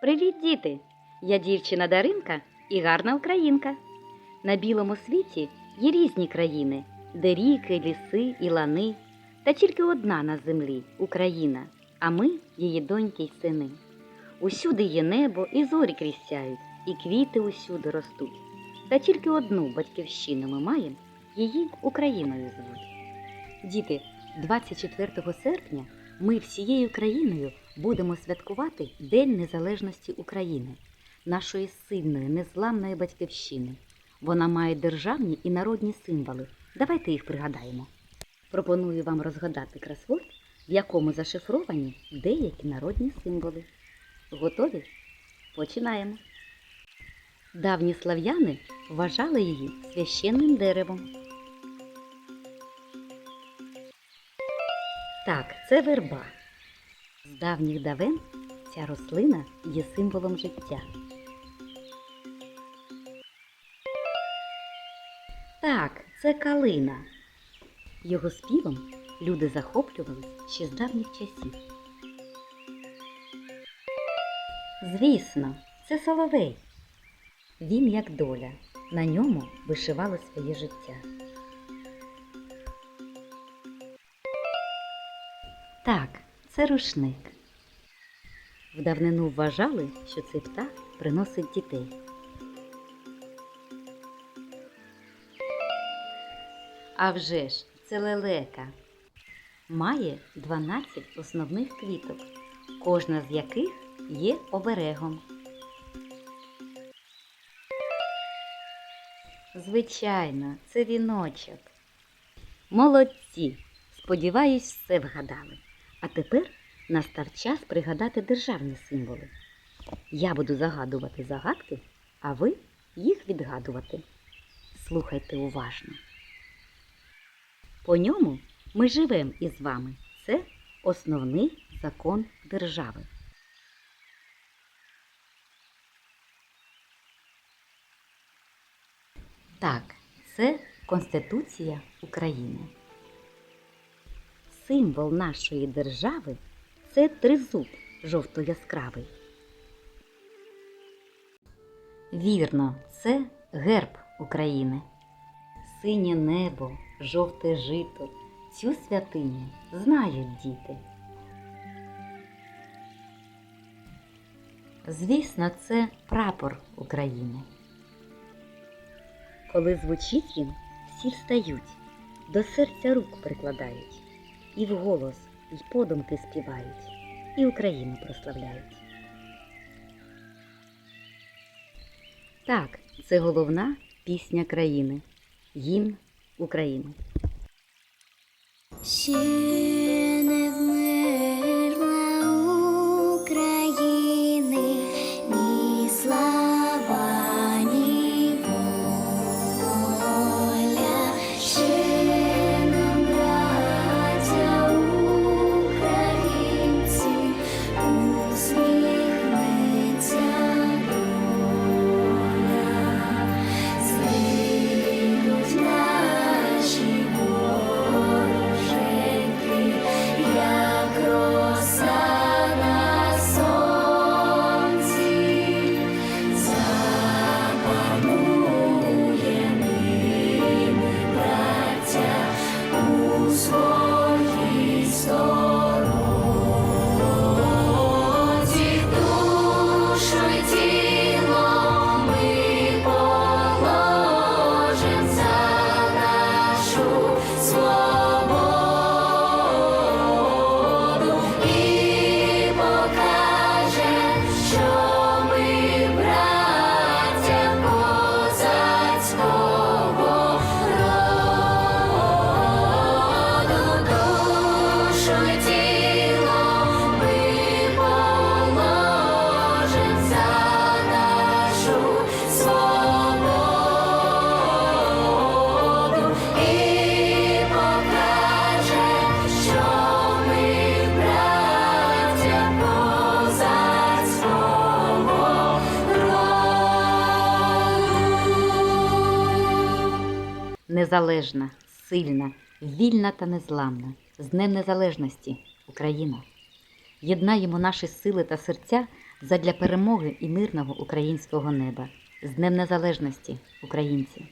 Привіт, діти! Я дівчина Даринка і гарна українка. На білому світі є різні країни, де ріки, ліси і лани, та тільки одна на землі Україна, а ми її доньки й сини. Усюди є небо і зорі крістяють, і квіти усюди ростуть. Та тільки одну батьківщину ми маємо, її Україною звуть. Діти, 24 серпня ми всією країною будемо святкувати День Незалежності України, нашої сильної, незламної батьківщини. Вона має державні і народні символи. Давайте їх пригадаємо. Пропоную вам розгадати кросворд, в якому зашифровані деякі народні символи. Готові? Починаємо. Давні слав'яни вважали її священним деревом. Так, це верба. З давніх давен ця рослина є символом життя. Так, це калина. Його співом люди захоплювались ще з давніх часів. Звісно, це соловей. Він як доля, на ньому вишивали своє життя. Так, це рушник. В давнину вважали, що цей птах приносить дітей. А вже ж, це лелека. Має 12 основних квіток, кожна з яких є оберегом. Звичайно, це віночок. Молодці! Сподіваюсь, все вгадали. А тепер настав час пригадати державні символи. Я буду загадувати загадки, а ви їх відгадувати. Слухайте уважно. По ньому ми живемо із вами. Це основний закон держави. Так, це Конституція України. Символ нашої держави це тризуб жовто-яскравий. Вірно, це герб України. Синє небо, жовте жито. Цю святиню знають діти. Звісно, це прапор України. Коли звучить він, всі встають, до серця рук прикладають, і вголос, і подумки співають, і Україну прославляють. Так, це головна пісня країни. Гімн України. Незалежна, сильна, вільна та незламна. З Днем Незалежності Україна. Єднаємо наші сили та серця задля перемоги і мирного українського неба. З Днем Незалежності, українці!